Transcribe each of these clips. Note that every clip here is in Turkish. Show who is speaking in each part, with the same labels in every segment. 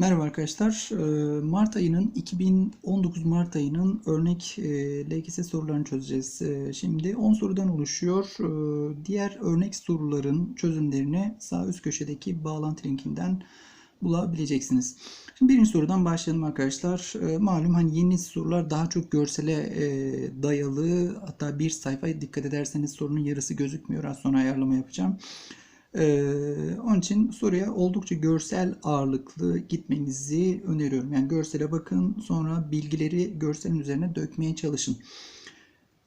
Speaker 1: Merhaba arkadaşlar. Ee, Mart ayının 2019 Mart ayının örnek e, LGS sorularını çözeceğiz. Ee, Şimdi 10 sorudan oluşuyor. Ee, Diğer örnek soruların çözümlerini sağ üst köşedeki bağlantı linkinden bulabileceksiniz. Şimdi birinci sorudan başlayalım arkadaşlar. Malum hani yeni sorular daha çok görsele e, dayalı. Hatta bir sayfa dikkat ederseniz sorunun yarısı gözükmüyor. Az sonra ayarlama yapacağım. Ee, onun için soruya oldukça görsel ağırlıklı gitmenizi öneriyorum. Yani görsele bakın sonra bilgileri görselin üzerine dökmeye çalışın.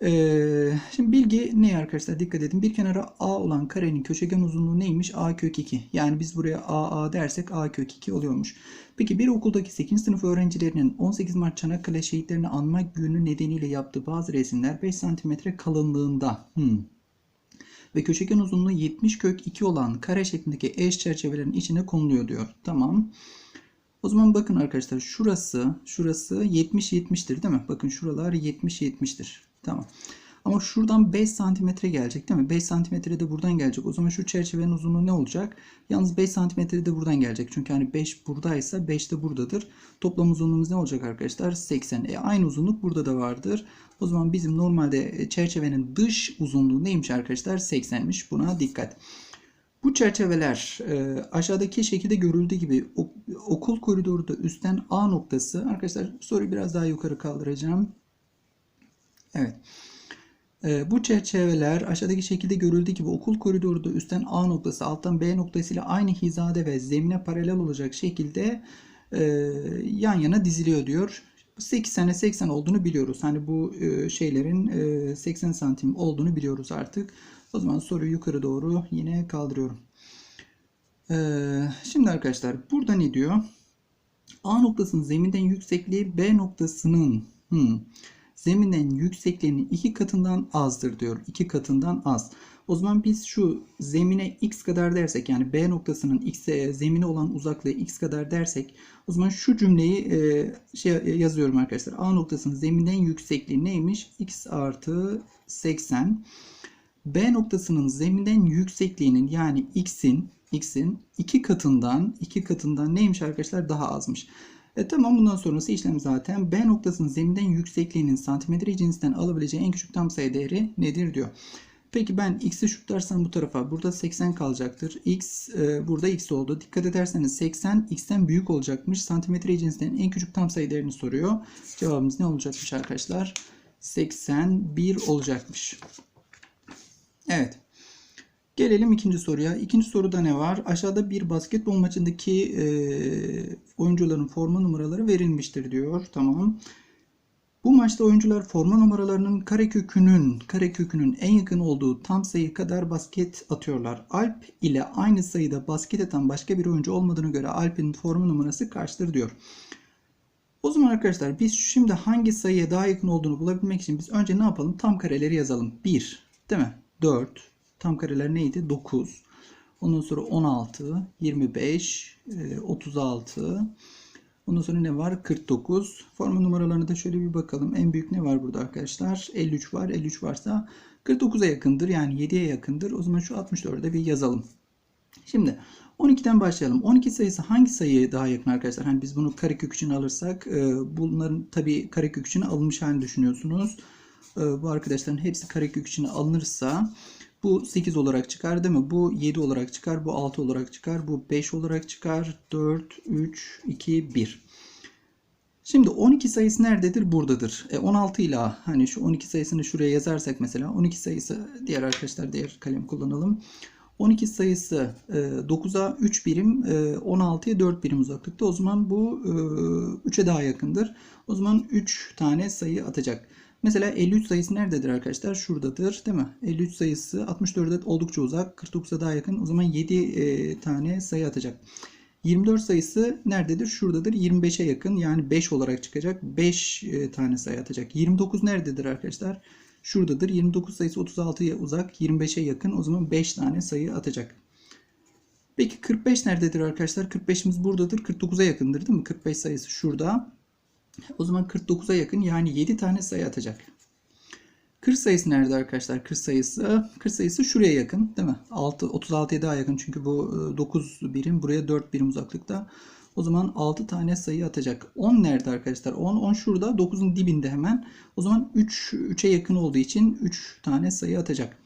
Speaker 1: Ee, şimdi bilgi ne arkadaşlar dikkat edin. Bir kenara A olan karenin köşegen uzunluğu neymiş? A kök 2. Yani biz buraya A A dersek A kök 2 oluyormuş. Peki bir okuldaki 8. sınıf öğrencilerinin 18 Mart Çanakkale şehitlerini anma günü nedeniyle yaptığı bazı resimler 5 cm kalınlığında. Hmm ve köşegen uzunluğu 70 kök 2 olan kare şeklindeki eş çerçevelerin içine konuluyor diyor. Tamam. O zaman bakın arkadaşlar şurası şurası 70 70'tir değil mi? Bakın şuralar 70 70'tir. Tamam. Ama şuradan 5 santimetre gelecek değil mi? 5 santimetre de buradan gelecek. O zaman şu çerçevenin uzunluğu ne olacak? Yalnız 5 santimetre de buradan gelecek. Çünkü hani 5 buradaysa 5 de buradadır. Toplam uzunluğumuz ne olacak arkadaşlar? 80. E aynı uzunluk burada da vardır. O zaman bizim normalde çerçevenin dış uzunluğu neymiş arkadaşlar? 80'miş. Buna dikkat. Bu çerçeveler e, aşağıdaki şekilde görüldüğü gibi okul koridoru üstten A noktası. Arkadaşlar soruyu biraz daha yukarı kaldıracağım. Evet. E, bu çerçeveler aşağıdaki şekilde görüldüğü gibi okul koridoru da üstten A noktası alttan B noktası ile aynı hizada ve zemine paralel olacak şekilde e, yan yana diziliyor diyor. 80'e 80 olduğunu biliyoruz. Hani bu e, şeylerin 80 e, santim olduğunu biliyoruz artık. O zaman soruyu yukarı doğru yine kaldırıyorum. Şimdi arkadaşlar burada ne diyor? A noktasının zeminden yüksekliği B noktasının hmm, zeminden yüksekliğinin iki katından azdır diyor. İki katından az. O zaman biz şu zemine x kadar dersek yani B noktasının x zemine olan uzaklığı x kadar dersek o zaman şu cümleyi e, şey yazıyorum arkadaşlar. A noktasının zeminden yüksekliği neymiş? x artı 80. B noktasının zeminden yüksekliğinin yani x'in x'in iki katından iki katından neymiş arkadaşlar? Daha azmış. E tamam bundan sonrası işlem zaten B noktasının zeminden yüksekliğinin santimetre cinsinden alabileceği en küçük tam sayı değeri nedir diyor. Peki ben x'i şutlarsam bu tarafa burada 80 kalacaktır. x e, burada x oldu. Dikkat ederseniz 80 x'ten büyük olacakmış. Santimetre cinsinden en küçük tam sayı değerini soruyor. Cevabımız ne olacakmış arkadaşlar? 81 olacakmış. Evet. Gelelim ikinci soruya. İkinci soruda ne var? Aşağıda bir basketbol maçındaki e, oyuncuların forma numaraları verilmiştir diyor. Tamam. Bu maçta oyuncular forma numaralarının karekökünün karekökünün en yakın olduğu tam sayı kadar basket atıyorlar. Alp ile aynı sayıda basket atan başka bir oyuncu olmadığına göre Alp'in forma numarası kaçtır diyor. O zaman arkadaşlar biz şimdi hangi sayıya daha yakın olduğunu bulabilmek için biz önce ne yapalım? Tam kareleri yazalım. 1 değil mi? 4. Tam kareler neydi? 9. Ondan sonra 16, 25, 36, Ondan sonra ne var? 49. Forma numaralarına da şöyle bir bakalım. En büyük ne var burada arkadaşlar? 53 var. 53 varsa 49'a yakındır. Yani 7'ye yakındır. O zaman şu 64'e bir yazalım. Şimdi 12'den başlayalım. 12 sayısı hangi sayıya daha yakın arkadaşlar? Hani biz bunu karekök için alırsak e, bunların tabii karekök için alınmış halini düşünüyorsunuz. E, bu arkadaşların hepsi karekök için alınırsa bu 8 olarak çıkar değil mi? Bu 7 olarak çıkar. Bu 6 olarak çıkar. Bu 5 olarak çıkar. 4, 3, 2, 1. Şimdi 12 sayısı nerededir? Buradadır. E 16 ile hani şu 12 sayısını şuraya yazarsak mesela 12 sayısı diğer arkadaşlar diğer kalem kullanalım. 12 sayısı 9'a 3 birim, 16'ya 4 birim uzaklıkta. O zaman bu 3'e daha yakındır. O zaman 3 tane sayı atacak. Mesela 53 sayısı nerededir arkadaşlar? Şuradadır değil mi? 53 sayısı 64'e oldukça uzak. 49'a daha yakın. O zaman 7 e, tane sayı atacak. 24 sayısı nerededir? Şuradadır. 25'e yakın. Yani 5 olarak çıkacak. 5 e, tane sayı atacak. 29 nerededir arkadaşlar? Şuradadır. 29 sayısı 36'ya uzak. 25'e yakın. O zaman 5 tane sayı atacak. Peki 45 nerededir arkadaşlar? 45'imiz buradadır. 49'a yakındır değil mi? 45 sayısı şurada. O zaman 49'a yakın yani 7 tane sayı atacak. 40 sayısı nerede arkadaşlar? 40 sayısı 40 sayısı şuraya yakın değil mi? 6 36'ya daha yakın çünkü bu 9 e, birim buraya 4 birim uzaklıkta. O zaman 6 tane sayı atacak. 10 nerede arkadaşlar? 10, 10 şurada. 9'un dibinde hemen. O zaman 3, 3'e yakın olduğu için 3 tane sayı atacak.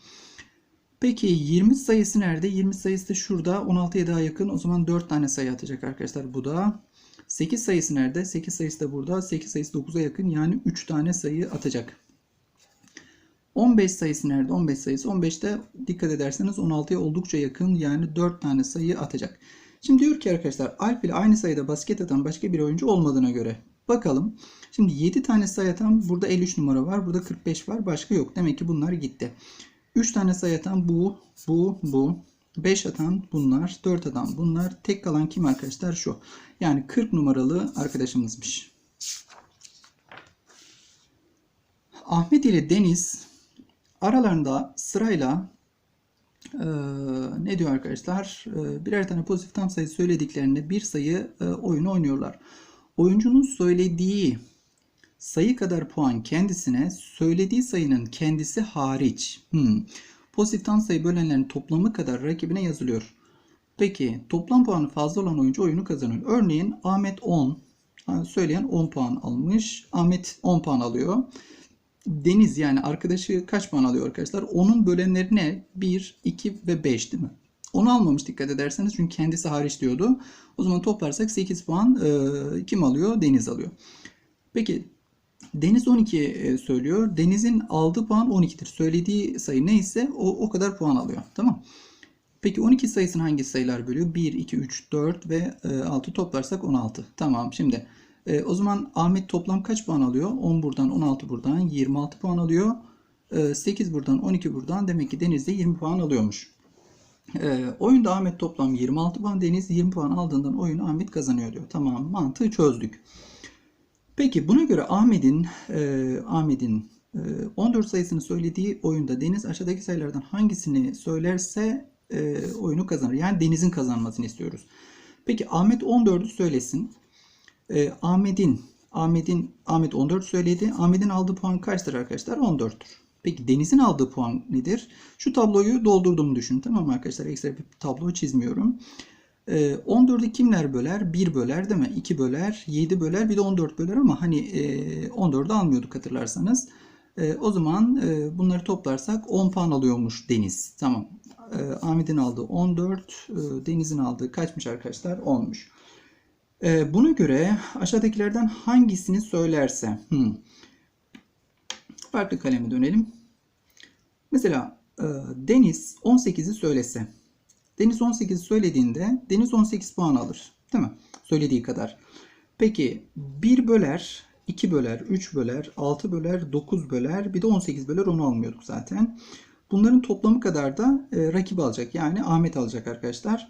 Speaker 1: Peki 20 sayısı nerede? 20 sayısı da şurada. 16'ya daha yakın. O zaman 4 tane sayı atacak arkadaşlar. Bu da 8 sayısı nerede? 8 sayısı da burada. 8 sayısı 9'a yakın. Yani 3 tane sayı atacak. 15 sayısı nerede? 15 sayısı 15'te dikkat ederseniz 16'ya oldukça yakın. Yani 4 tane sayı atacak. Şimdi diyor ki arkadaşlar Alp ile aynı sayıda basket atan başka bir oyuncu olmadığına göre. Bakalım. Şimdi 7 tane sayı atan burada 53 numara var. Burada 45 var. Başka yok. Demek ki bunlar gitti. 3 tane sayı atan bu, bu, bu. 5 atan bunlar. 4 atan bunlar. Tek kalan kim arkadaşlar? Şu. Yani 40 numaralı arkadaşımızmış. Ahmet ile Deniz aralarında sırayla e, ne diyor arkadaşlar? E, birer tane pozitif tam sayı söylediklerinde bir sayı e, oyunu oynuyorlar. Oyuncunun söylediği sayı kadar puan kendisine söylediği sayının kendisi hariç hmm, pozitif tam sayı bölenlerin toplamı kadar rakibine yazılıyor. Peki toplam puanı fazla olan oyuncu oyunu kazanıyor. Örneğin Ahmet 10 söyleyen 10 puan almış. Ahmet 10 puan alıyor. Deniz yani arkadaşı kaç puan alıyor arkadaşlar? Onun bölenleri ne? 1, 2 ve 5 değil mi? Onu almamış dikkat ederseniz çünkü kendisi hariç diyordu. O zaman toplarsak 8 puan e, kim alıyor? Deniz alıyor. Peki Deniz 12 e, söylüyor. Deniz'in aldığı puan 12'dir. Söylediği sayı neyse o, o kadar puan alıyor. Tamam. Peki 12 sayısını hangi sayılar bölüyor? 1, 2, 3, 4 ve 6 toplarsak 16. Tamam şimdi e, o zaman Ahmet toplam kaç puan alıyor? 10 buradan 16 buradan 26 puan alıyor. E, 8 buradan 12 buradan demek ki Deniz de 20 puan alıyormuş. E, oyunda Ahmet toplam 26 puan Deniz 20 puan aldığından oyunu Ahmet kazanıyor diyor. Tamam mantığı çözdük. Peki buna göre Ahmet'in e, Ahmet'in e, 14 sayısını söylediği oyunda Deniz aşağıdaki sayılardan hangisini söylerse e, oyunu kazanır. Yani Deniz'in kazanmasını istiyoruz. Peki Ahmet 14'ü söylesin. E, Ahmet'in Ahmet'in Ahmet 14 söyledi. Ahmet'in aldığı puan kaçtır arkadaşlar? 14'tür. Peki Deniz'in aldığı puan nedir? Şu tabloyu doldurduğumu düşün. Tamam mı arkadaşlar? Ekstra bir tablo çizmiyorum. 14'ü kimler böler? 1 böler değil mi? 2 böler, 7 böler, bir de 14 böler ama hani 14'ü almıyorduk hatırlarsanız. O zaman bunları toplarsak 10 puan alıyormuş Deniz. Tamam. Ahmet'in aldığı 14, Deniz'in aldığı kaçmış arkadaşlar? 10'muş. Buna göre aşağıdakilerden hangisini söylerse. Hmm. Farklı kaleme dönelim. Mesela Deniz 18'i söylese. Deniz 18 söylediğinde Deniz 18 puan alır. Değil mi? Söylediği kadar. Peki 1 böler, 2 böler, 3 böler, 6 böler, 9 böler, bir de 18 böler onu almıyorduk zaten. Bunların toplamı kadar da e, rakip alacak. Yani Ahmet alacak arkadaşlar.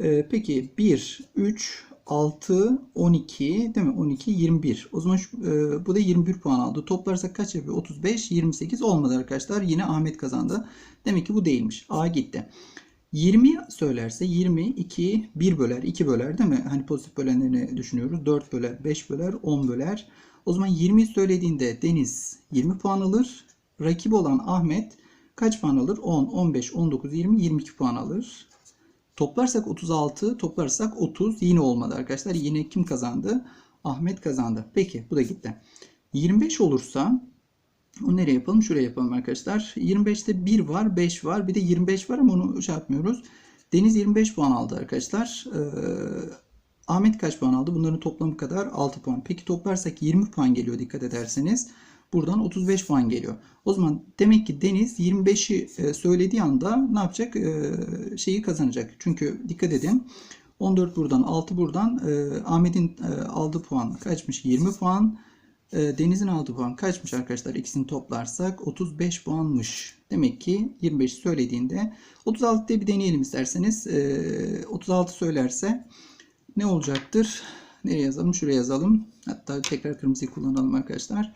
Speaker 1: E, peki 1, 3, 6, 12 değil mi? 12, 21. O zaman şu, e, bu da 21 puan aldı. Toplarsak kaç yapıyor? 35, 28 olmadı arkadaşlar. Yine Ahmet kazandı. Demek ki bu değilmiş. A gitti. 20 söylerse 20, 2, 1 böler, 2 böler değil mi? Hani pozitif bölenlerini düşünüyoruz. 4 böler, 5 böler, 10 böler. O zaman 20 söylediğinde Deniz 20 puan alır. Rakibi olan Ahmet kaç puan alır? 10, 15, 19, 20, 22 puan alır. Toplarsak 36, toplarsak 30 yine olmadı arkadaşlar. Yine kim kazandı? Ahmet kazandı. Peki bu da gitti. 25 olursa o nereye yapalım? Şuraya yapalım arkadaşlar. 25'te 1 var, 5 var. Bir de 25 var ama onu şey yapmıyoruz. Deniz 25 puan aldı arkadaşlar. Ee, Ahmet kaç puan aldı? Bunların toplamı kadar 6 puan. Peki toplarsak 20 puan geliyor dikkat ederseniz. Buradan 35 puan geliyor. O zaman demek ki Deniz 25'i e, söylediği anda ne yapacak? Ee, şeyi kazanacak. Çünkü dikkat edin. 14 buradan 6 buradan e, Ahmet'in e, aldığı puan kaçmış? 20 puan. Deniz'in aldığı puan kaçmış arkadaşlar? İkisini toplarsak 35 puanmış. Demek ki 25 söylediğinde 36'da bir deneyelim isterseniz. 36 söylerse ne olacaktır? Nereye yazalım? Şuraya yazalım. Hatta tekrar kırmızıyı kullanalım arkadaşlar.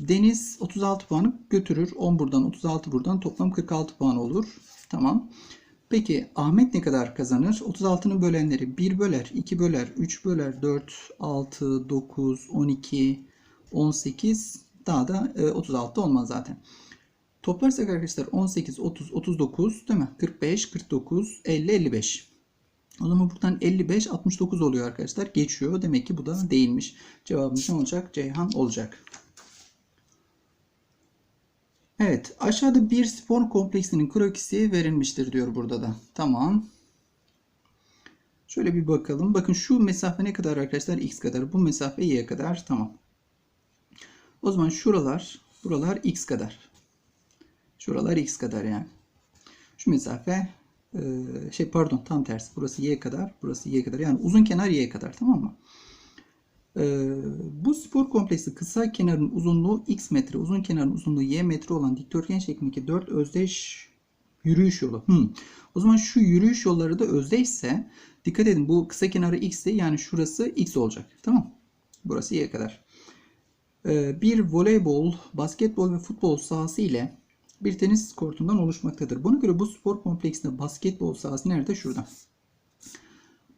Speaker 1: Deniz 36 puanı götürür. 10 buradan 36 buradan toplam 46 puan olur. Tamam. Peki Ahmet ne kadar kazanır? 36'nın bölenleri 1 böler, 2 böler, 3 böler, 4, 6, 9, 12, 18 daha da 36 olmaz zaten. Toplarsak arkadaşlar 18, 30, 39 değil mi? 45, 49, 50, 55. O zaman buradan 55 69 oluyor arkadaşlar. Geçiyor. Demek ki bu da değilmiş. Cevabımız ne olacak? Ceyhan olacak. Evet. Aşağıda bir spor kompleksinin krokisi verilmiştir diyor burada da. Tamam. Şöyle bir bakalım. Bakın şu mesafe ne kadar arkadaşlar? X kadar. Bu mesafe Y kadar. Tamam. O zaman şuralar, buralar X kadar. Şuralar X kadar yani. Şu mesafe e, şey pardon tam tersi. Burası Y kadar. Burası Y kadar. Yani uzun kenar Y kadar. Tamam mı? E, bu spor kompleksi kısa kenarın uzunluğu X metre, uzun kenarın uzunluğu Y metre olan dikdörtgen şeklindeki 4 özdeş yürüyüş yolu. Hmm. O zaman şu yürüyüş yolları da özdeşse dikkat edin bu kısa kenarı X ise yani şurası X olacak. Tamam. Burası Y kadar. E, bir voleybol, basketbol ve futbol sahası ile bir tenis kortundan oluşmaktadır. Buna göre bu spor kompleksinde basketbol sahası nerede? Şurada.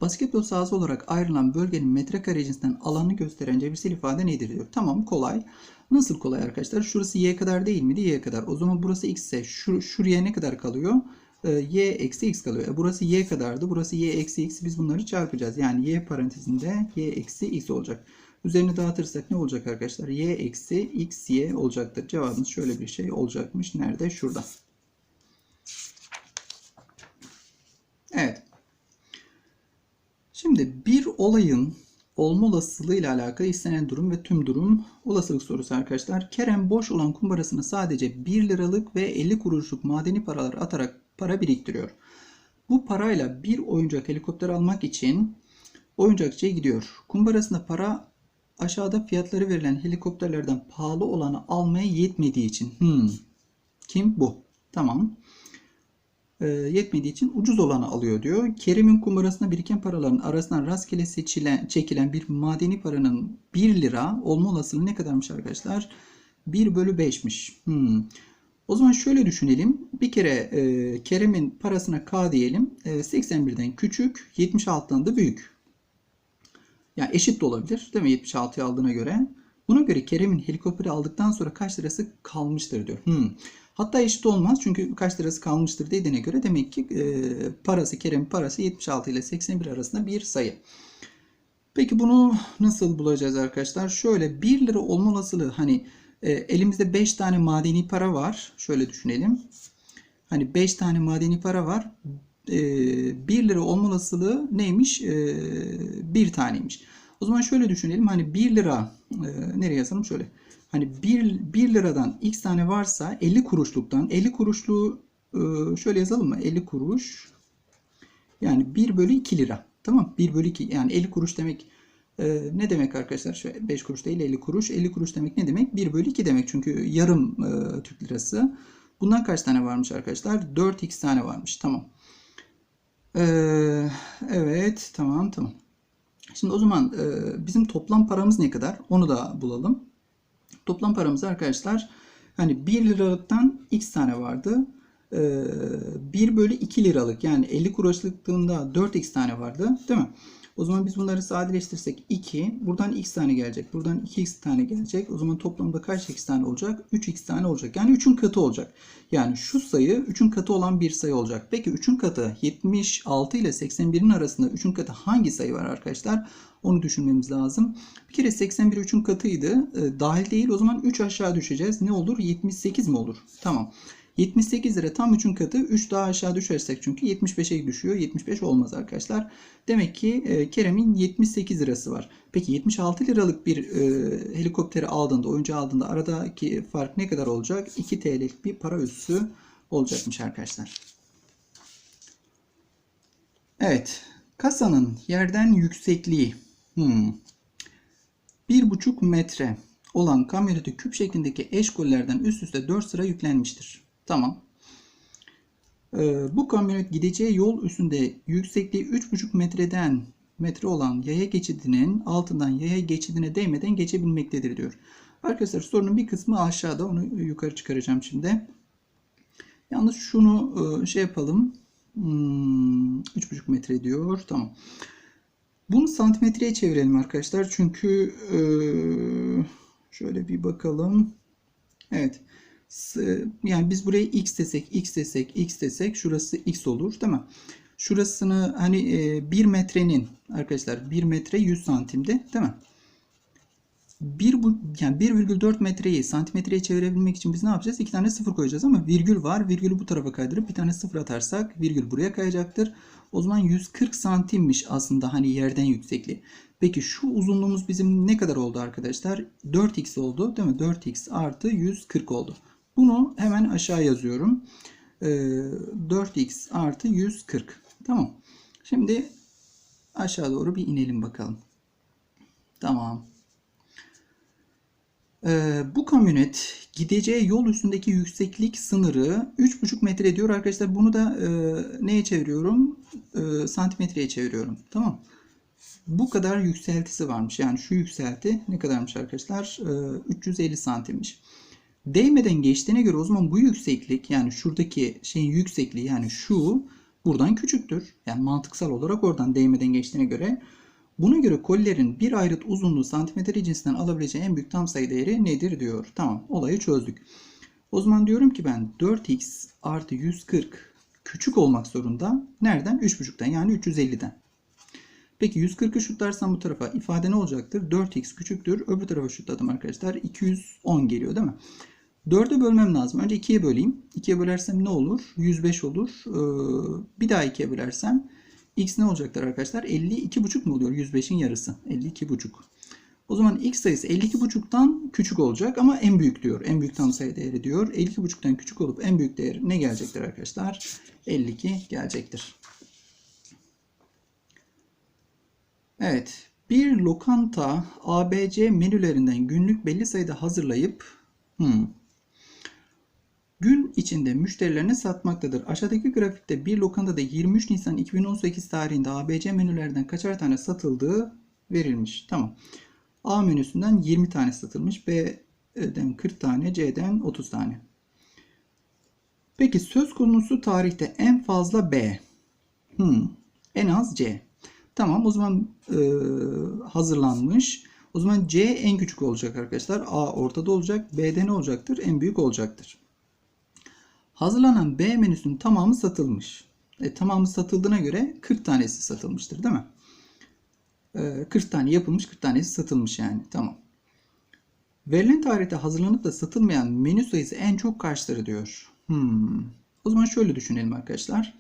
Speaker 1: Basketbol sahası olarak ayrılan bölgenin metrekare cinsinden alanını gösteren cebirsel ifade nedir diyor. Tamam kolay. Nasıl kolay arkadaşlar? Şurası y kadar değil miydi? y kadar. O zaman burası x ise şu, şuraya ne kadar kalıyor? Ee, y eksi x kalıyor. E, burası y kadardı. Burası y eksi x. Biz bunları çarpacağız. Yani y parantezinde y eksi x olacak. Üzerini dağıtırsak ne olacak arkadaşlar? y eksi x y olacaktır. Cevabımız şöyle bir şey olacakmış. Nerede? Şurada. Evet. Şimdi bir olayın olma olasılığı ile alakalı istenen durum ve tüm durum olasılık sorusu arkadaşlar. Kerem boş olan kumbarasına sadece 1 liralık ve 50 kuruşluk madeni paralar atarak para biriktiriyor. Bu parayla bir oyuncak helikopter almak için oyuncakçıya gidiyor. Kumbarasında para aşağıda fiyatları verilen helikopterlerden pahalı olanı almaya yetmediği için. Hmm. Kim? Bu. Tamam. E, yetmediği için ucuz olanı alıyor diyor. Kerim'in kumbarasına biriken paraların arasından rastgele seçilen, çekilen bir madeni paranın 1 lira olma olasılığı ne kadarmış arkadaşlar? 1 bölü 5'miş. Hmm. O zaman şöyle düşünelim. Bir kere e, Kerem'in parasına K diyelim. E, 81'den küçük, 76'dan da büyük. Yani eşit de olabilir. Değil mi? 76'yı aldığına göre. Buna göre Kerem'in helikopteri aldıktan sonra kaç lirası kalmıştır diyor. Hmm. Hatta eşit olmaz çünkü kaç lirası kalmıştır dediğine göre demek ki e, parası Kerem'in parası 76 ile 81 arasında bir sayı. Peki bunu nasıl bulacağız arkadaşlar? Şöyle 1 lira olma olasılığı hani e, elimizde 5 tane madeni para var. Şöyle düşünelim. Hani 5 tane madeni para var. E, 1 lira olma olasılığı neymiş? E, 1 taneymiş. O zaman şöyle düşünelim. Hani 1 lira e, nereye yazalım? Şöyle. Hani 1, 1 liradan x tane varsa 50 kuruşluktan 50 kuruşluğu e, şöyle yazalım mı? 50 kuruş yani 1 bölü 2 lira. Tamam 1 bölü 2 yani 50 kuruş demek e, ne demek arkadaşlar? Şöyle 5 kuruş değil 50 kuruş. 50 kuruş demek ne demek? 1 bölü 2 demek. Çünkü yarım e, Türk lirası. Bundan kaç tane varmış arkadaşlar? 4x tane varmış. Tamam. Evet tamam tamam. Şimdi o zaman e, bizim toplam paramız ne kadar? Onu da bulalım. Toplam paramız arkadaşlar hani 1 liralıktan x tane vardı. Ee, 1 bölü 2 liralık yani 50 kuruşlukluğunda 4x tane vardı. Değil mi? O zaman biz bunları sadeleştirsek 2. Buradan x tane gelecek. Buradan 2x tane gelecek. O zaman toplamda kaç x tane olacak? 3x tane olacak. Yani 3'ün katı olacak. Yani şu sayı 3'ün katı olan bir sayı olacak. Peki 3'ün katı 76 ile 81'in arasında 3'ün katı hangi sayı var arkadaşlar? Onu düşünmemiz lazım. Bir kere 81 3'ün katıydı. E, dahil değil. O zaman 3 aşağı düşeceğiz. Ne olur? 78 mi olur? Tamam. 78 lira tam 3'ün katı. 3 daha aşağı düşersek çünkü 75'e düşüyor. 75 olmaz arkadaşlar. Demek ki e, Kerem'in 78 lirası var. Peki 76 liralık bir e, helikopteri aldığında, oyuncu aldığında aradaki fark ne kadar olacak? 2 TL'lik bir para üssü olacakmış arkadaşlar. Evet. Kasanın yerden yüksekliği hmm, 1,5 metre olan kamyoneti küp şeklindeki eşkollerden üst üste 4 sıra yüklenmiştir. Tamam. Ee, bu kamyonet gideceği yol üstünde yüksekliği 3,5 metreden metre olan yaya geçidinin altından yaya geçidine değmeden geçebilmektedir diyor. Arkadaşlar sorunun bir kısmı aşağıda. Onu yukarı çıkaracağım şimdi. Yalnız şunu e, şey yapalım. Hmm, 3,5 metre diyor. Tamam. Bunu santimetreye çevirelim arkadaşlar. Çünkü e, şöyle bir bakalım. Evet. Yani biz buraya x desek, x desek, x desek şurası x olur değil mi? Şurasını hani e, 1 metrenin arkadaşlar 1 metre 100 santimde değil mi? 1 bu yani 1,4 metreyi santimetreye çevirebilmek için biz ne yapacağız? İki tane sıfır koyacağız ama virgül var. Virgülü bu tarafa kaydırıp bir tane sıfır atarsak virgül buraya kayacaktır. O zaman 140 santimmiş aslında hani yerden yüksekliği. Peki şu uzunluğumuz bizim ne kadar oldu arkadaşlar? 4x oldu değil mi? 4x artı 140 oldu. Bunu hemen aşağı yazıyorum. Ee, 4x artı 140. Tamam. Şimdi aşağı doğru bir inelim bakalım. Tamam. Ee, bu kamyonet gideceği yol üstündeki yükseklik sınırı 3,5 metre diyor arkadaşlar. Bunu da e, neye çeviriyorum? E, santimetreye çeviriyorum. Tamam. Bu kadar yükseltisi varmış. Yani şu yükselti ne kadarmış arkadaşlar? E, 350 santimmiş. Değmeden geçtiğine göre o zaman bu yükseklik yani şuradaki şeyin yüksekliği yani şu buradan küçüktür. Yani mantıksal olarak oradan değmeden geçtiğine göre Buna göre kolilerin bir ayrıt uzunluğu santimetre cinsinden alabileceği en büyük tam sayı değeri nedir diyor. Tamam olayı çözdük. O zaman diyorum ki ben 4x artı 140 küçük olmak zorunda. Nereden? 3,5'tan yani 350'den. Peki 140'ı şutlarsam bu tarafa ifade ne olacaktır? 4x küçüktür. Öbür tarafa şutladım arkadaşlar. 210 geliyor değil mi? 4'e bölmem lazım. Önce 2'ye böleyim. 2'ye bölersem ne olur? 105 olur. Ee, bir daha 2'ye bölersem x ne olacaktır arkadaşlar? 52,5 mu oluyor? 105'in yarısı. 52,5. O zaman x sayısı 52,5'tan küçük olacak ama en büyük diyor. En büyük tam sayı değeri diyor. 52,5'tan küçük olup en büyük değer ne gelecektir arkadaşlar? 52 gelecektir. Evet. Bir lokanta ABC menülerinden günlük belli sayıda hazırlayıp hmm, gün içinde müşterilerine satmaktadır. Aşağıdaki grafikte bir lokantada 23 Nisan 2018 tarihinde ABC menülerden kaçar tane satıldığı verilmiş. Tamam. A menüsünden 20 tane satılmış. B'den 40 tane, C'den 30 tane. Peki söz konusu tarihte en fazla B. Hmm, en az C. Tamam o zaman e, hazırlanmış. O zaman C en küçük olacak arkadaşlar. A ortada olacak. B'de ne olacaktır? En büyük olacaktır. Hazırlanan B menüsünün tamamı satılmış. E, tamamı satıldığına göre 40 tanesi satılmıştır değil mi? E, 40 tane yapılmış 40 tanesi satılmış yani. Tamam. Verilen tarihte hazırlanıp da satılmayan menü sayısı en çok kaçtır diyor. Hmm. O zaman şöyle düşünelim arkadaşlar.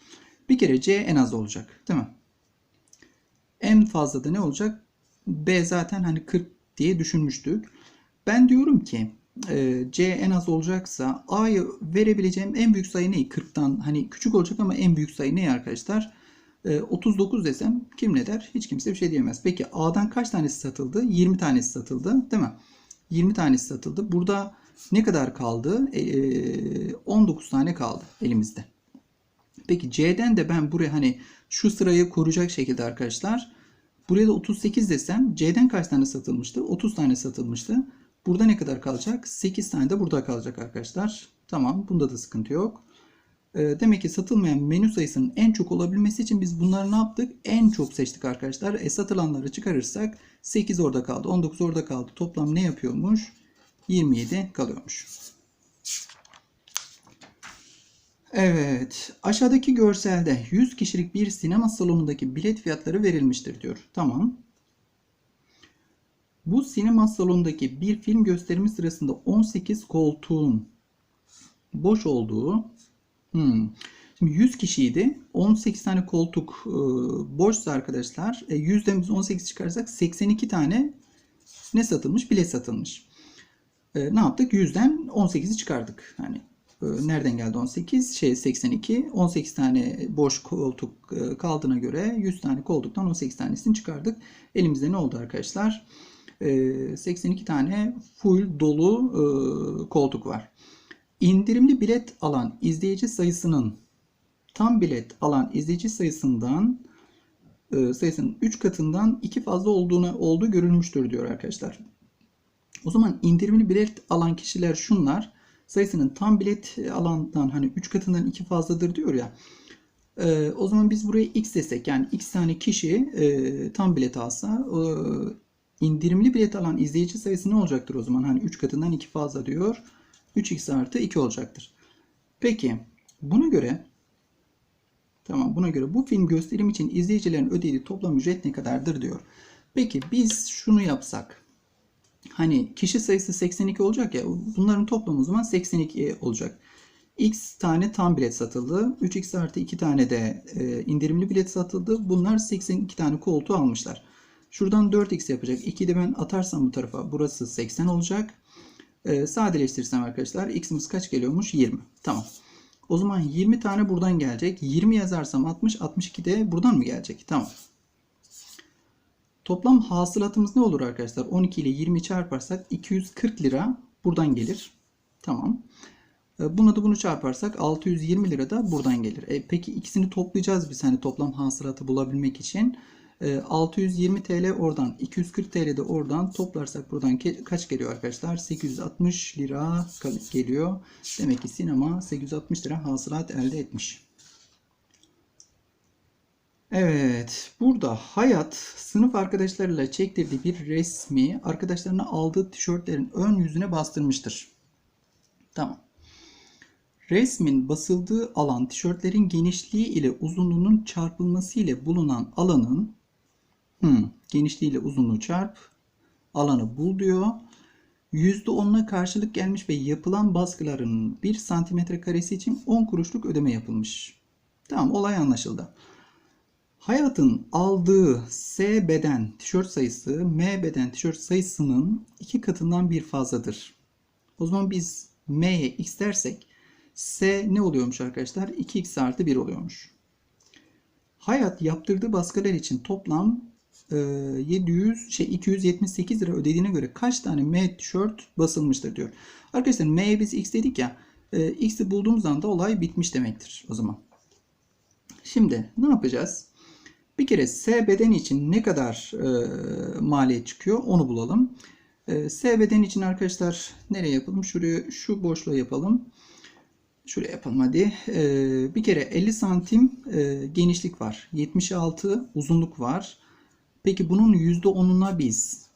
Speaker 1: Bir kere C en az olacak değil mi? En fazla da ne olacak? B zaten hani 40 diye düşünmüştük. Ben diyorum ki C en az olacaksa A'yı verebileceğim en büyük sayı ne? 40'tan hani küçük olacak ama en büyük sayı ne arkadaşlar? E, 39 desem kim ne der? Hiç kimse bir şey diyemez. Peki A'dan kaç tanesi satıldı? 20 tanesi satıldı değil mi? 20 tanesi satıldı. Burada ne kadar kaldı? E, 19 tane kaldı elimizde. Peki C'den de ben buraya hani şu sırayı koruyacak şekilde arkadaşlar. Buraya da 38 desem C'den kaç tane satılmıştı? 30 tane satılmıştı. Burada ne kadar kalacak? 8 tane de burada kalacak arkadaşlar. Tamam bunda da sıkıntı yok. Demek ki satılmayan menü sayısının en çok olabilmesi için biz bunları ne yaptık? En çok seçtik arkadaşlar. E satılanları çıkarırsak 8 orada kaldı. 19 orada kaldı. Toplam ne yapıyormuş? 27 kalıyormuş. Evet. Aşağıdaki görselde 100 kişilik bir sinema salonundaki bilet fiyatları verilmiştir diyor. Tamam. Bu sinema salonundaki bir film gösterimi sırasında 18 koltuğun boş olduğu hmm, Şimdi 100 kişiydi. 18 tane koltuk e, boşsa arkadaşlar. E, 100'den biz 18 çıkarsak 82 tane ne satılmış? Bilet satılmış. E, ne yaptık? 100'den 18'i çıkardık. Hani e, nereden geldi 18? Şey 82. 18 tane boş koltuk e, kaldığına göre 100 tane koltuktan 18 tanesini çıkardık. Elimizde ne oldu arkadaşlar? 82 tane full dolu koltuk var. İndirimli bilet alan izleyici sayısının tam bilet alan izleyici sayısından sayısının 3 katından 2 fazla olduğuna olduğu görülmüştür diyor arkadaşlar. O zaman indirimli bilet alan kişiler şunlar. Sayısının tam bilet alandan hani 3 katından 2 fazladır diyor ya. o zaman biz buraya x desek yani x tane kişi tam bilet alsa indirimli bilet alan izleyici sayısı ne olacaktır o zaman? Hani 3 katından 2 fazla diyor. 3x artı 2 olacaktır. Peki buna göre Tamam buna göre bu film gösterim için izleyicilerin ödediği toplam ücret ne kadardır diyor. Peki biz şunu yapsak. Hani kişi sayısı 82 olacak ya bunların toplamı o zaman 82 olacak. X tane tam bilet satıldı. 3x artı 2 tane de e, indirimli bilet satıldı. Bunlar 82 tane koltuğu almışlar. Şuradan 4x yapacak. 2'yi de ben atarsam bu tarafa burası 80 olacak. E, sadeleştirirsem arkadaşlar x'imiz kaç geliyormuş? 20. Tamam. O zaman 20 tane buradan gelecek. 20 yazarsam 60, 62 de buradan mı gelecek? Tamam. Toplam hasılatımız ne olur arkadaşlar? 12 ile 20 çarparsak 240 lira buradan gelir. Tamam. E, Buna da bunu çarparsak 620 lira da buradan gelir. E, peki ikisini toplayacağız biz hani toplam hasılatı bulabilmek için. E, 620 TL oradan 240 TL de oradan toplarsak buradan kaç geliyor arkadaşlar? 860 lira geliyor. Demek ki sinema 860 lira hasılat elde etmiş. Evet, burada Hayat sınıf arkadaşlarıyla çektirdiği bir resmi arkadaşlarına aldığı tişörtlerin ön yüzüne bastırmıştır. Tamam. Resmin basıldığı alan tişörtlerin genişliği ile uzunluğunun çarpılması ile bulunan alanın hmm, genişliği ile uzunluğu çarp alanı bul diyor. %10'una karşılık gelmiş ve yapılan baskıların 1 santimetre karesi için 10 kuruşluk ödeme yapılmış. Tamam olay anlaşıldı. Hayatın aldığı S beden tişört sayısı M beden tişört sayısının iki katından bir fazladır. O zaman biz M'ye X dersek S ne oluyormuş arkadaşlar? 2X artı 1 oluyormuş. Hayat yaptırdığı baskılar için toplam 700 şey 278 lira ödediğine göre kaç tane M tişört basılmıştır diyor. Arkadaşlar M'ye biz X dedik ya. E, X'i bulduğumuz anda olay bitmiş demektir o zaman. Şimdi ne yapacağız? Bir kere S beden için ne kadar e, maliyet çıkıyor onu bulalım. E, S beden için arkadaşlar nereye yapalım? Şuraya şu boşluğa yapalım. Şuraya yapalım hadi. E, bir kere 50 santim e, genişlik var. 76 uzunluk var. Peki bunun %10'una biz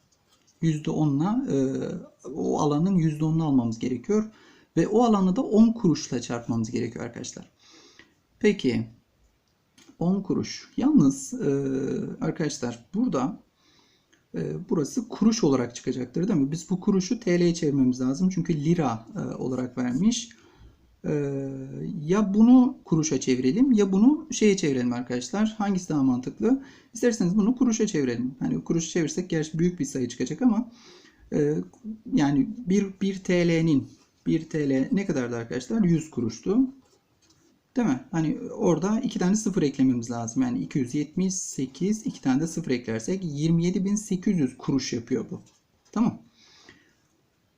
Speaker 1: %10'una e, o alanın %10'unu almamız gerekiyor. Ve o alanı da 10 kuruşla çarpmamız gerekiyor arkadaşlar. Peki 10 kuruş. Yalnız e, arkadaşlar burada e, burası kuruş olarak çıkacaktır değil mi? Biz bu kuruşu TL'ye çevirmemiz lazım. Çünkü lira e, olarak vermiş. E, ya bunu kuruşa çevirelim ya bunu şeye çevirelim arkadaşlar. Hangisi daha mantıklı? İsterseniz bunu kuruşa çevirelim. Hani kuruşa çevirsek gerçi büyük bir sayı çıkacak ama e, yani 1, 1 TL'nin 1 TL ne kadardı arkadaşlar? 100 kuruştu. Değil mi? Hani orada iki tane sıfır eklememiz lazım. Yani 278 iki tane de sıfır eklersek 27.800 kuruş yapıyor bu. Tamam.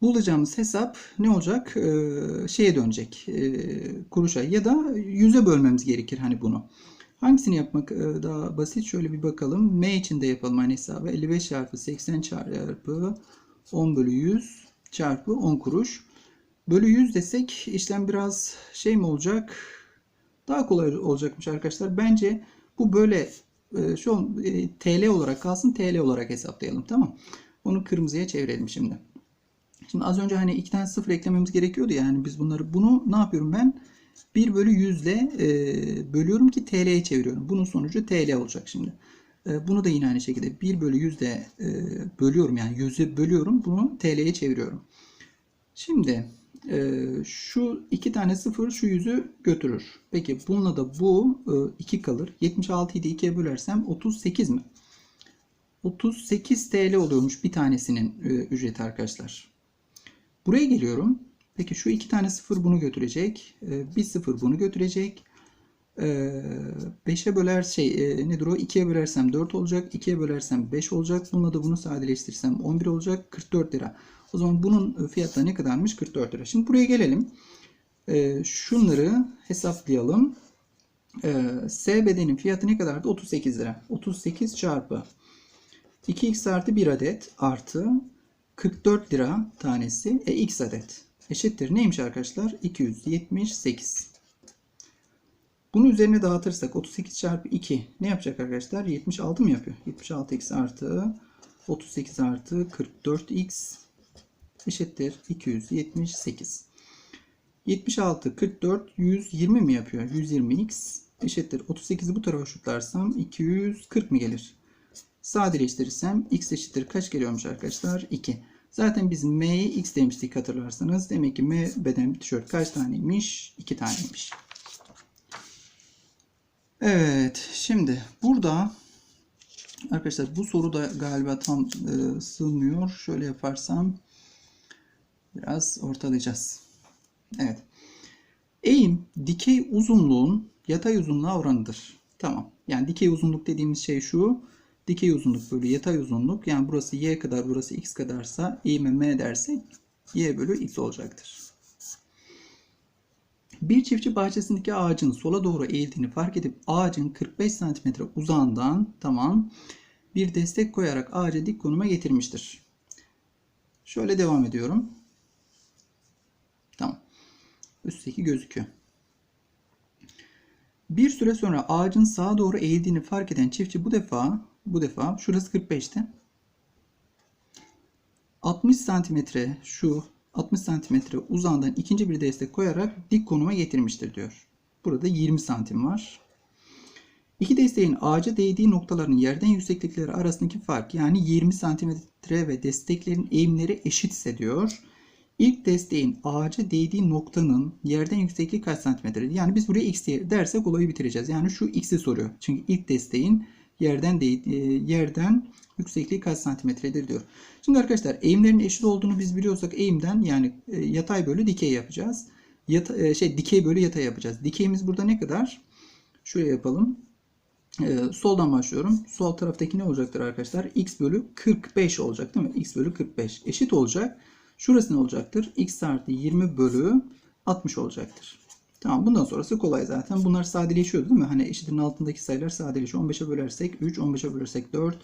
Speaker 1: Bulacağımız hesap ne olacak? Ee, şeye dönecek. Ee, kuruşa ya da yüze bölmemiz gerekir hani bunu. Hangisini yapmak e, daha basit? Şöyle bir bakalım. M için de yapalım aynı hesabı. 55 çarpı 80 çarpı 10 bölü 100 çarpı 10 kuruş. Bölü 100 desek işlem biraz şey mi olacak? daha kolay olacakmış arkadaşlar. Bence bu böyle e, şu an e, TL olarak kalsın. TL olarak hesaplayalım. Tamam. Onu kırmızıya çevirelim şimdi. Şimdi az önce hani iki tane sıfır eklememiz gerekiyordu yani biz bunları bunu ne yapıyorum ben? 1 bölü 100 ile e, bölüyorum ki TL'ye çeviriyorum. Bunun sonucu TL olacak şimdi. E, bunu da yine aynı şekilde 1 bölü 100 ile e, bölüyorum yani 100'e bölüyorum. Bunu TL'ye çeviriyorum. Şimdi e, şu iki tane sıfır şu yüzü götürür. Peki bununla da bu 2 kalır. 76'yı da 2'ye bölersem 38 mi? 38 TL oluyormuş bir tanesinin e, ücreti arkadaşlar. Buraya geliyorum. Peki şu iki tane sıfır bunu götürecek. E, bir sıfır bunu götürecek. 5'e böler şey e, nedir o? 2'ye bölersem 4 olacak. 2'ye bölersem 5 olacak. Bununla da bunu sadeleştirsem 11 olacak. 44 lira. O zaman bunun fiyatı ne kadarmış? 44 lira. Şimdi buraya gelelim. E, şunları hesaplayalım. S bedenin fiyatı ne kadardı? 38 lira. 38 çarpı 2x artı 1 adet artı 44 lira tanesi e, x adet eşittir. Neymiş arkadaşlar? 278. Bunu üzerine dağıtırsak 38 çarpı 2 ne yapacak arkadaşlar? 76 mı yapıyor? 76x artı 38 artı 44x eşittir 278. 76, 44, 120 mi yapıyor? 120x eşittir. 38'i bu tarafa şutlarsam 240 mı gelir? Sadeleştirirsem x eşittir kaç geliyormuş arkadaşlar? 2. Zaten biz m'ye x demiştik hatırlarsanız. Demek ki m beden tişört kaç taneymiş? 2 taneymiş. Evet. Şimdi burada arkadaşlar bu soru da galiba tam e, sığmıyor. Şöyle yaparsam biraz ortalayacağız. Evet. Eğim dikey uzunluğun yatay uzunluğa oranıdır. Tamam. Yani dikey uzunluk dediğimiz şey şu. Dikey uzunluk bölü yatay uzunluk. Yani burası y kadar burası x kadarsa eğime m dersek y bölü x olacaktır. Bir çiftçi bahçesindeki ağacın sola doğru eğildiğini fark edip ağacın 45 cm uzağından tamam bir destek koyarak ağacı dik konuma getirmiştir. Şöyle devam ediyorum. Tamam. Üstteki gözüküyor. Bir süre sonra ağacın sağa doğru eğildiğini fark eden çiftçi bu defa bu defa şurası 45'ti. 60 santimetre şu 60 santimetre uzağından ikinci bir destek koyarak dik konuma getirmiştir diyor. Burada 20 santim var. İki desteğin ağaca değdiği noktaların yerden yükseklikleri arasındaki fark yani 20 santimetre ve desteklerin eğimleri eşitse diyor. İlk desteğin ağaca değdiği noktanın yerden yüksekliği kaç santimetredir? Yani biz buraya x diye dersek olayı bitireceğiz. Yani şu x'i soruyor. Çünkü ilk desteğin yerden değ- e, yerden yüksekliği kaç santimetredir diyor. Şimdi arkadaşlar eğimlerin eşit olduğunu biz biliyorsak eğimden yani e, yatay bölü dikey yapacağız. Yata, e, şey dikey bölü yatay yapacağız. Dikeyimiz burada ne kadar? Şuraya yapalım. Ee, soldan başlıyorum. Sol taraftaki ne olacaktır arkadaşlar? x bölü 45 olacak değil mi? x bölü 45 eşit olacak. Şurası ne olacaktır? x artı 20 bölü 60 olacaktır. Tamam bundan sonrası kolay zaten. Bunlar sadeleşiyor değil mi? Hani eşitin altındaki sayılar sadeleşiyor. 15'e bölersek 3, 15'e bölersek 4.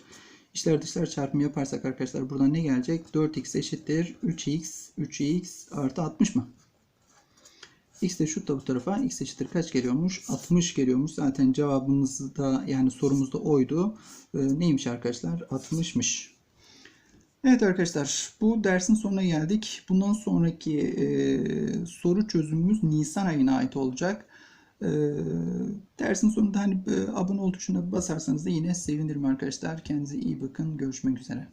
Speaker 1: İçler dışlar çarpımı yaparsak arkadaşlar buradan ne gelecek? 4x eşittir 3x, 3x artı 60 mı? X de şu da bu tarafa x eşittir kaç geliyormuş? 60 geliyormuş. Zaten cevabımız da yani sorumuz da oydu. Ee, neymiş arkadaşlar? 60'mış. Evet arkadaşlar bu dersin sonuna geldik. Bundan sonraki e, soru çözümümüz Nisan ayına ait olacak. E, dersin sonunda hani e, abone ol tuşuna basarsanız da yine sevinirim arkadaşlar. Kendinize iyi bakın. Görüşmek üzere.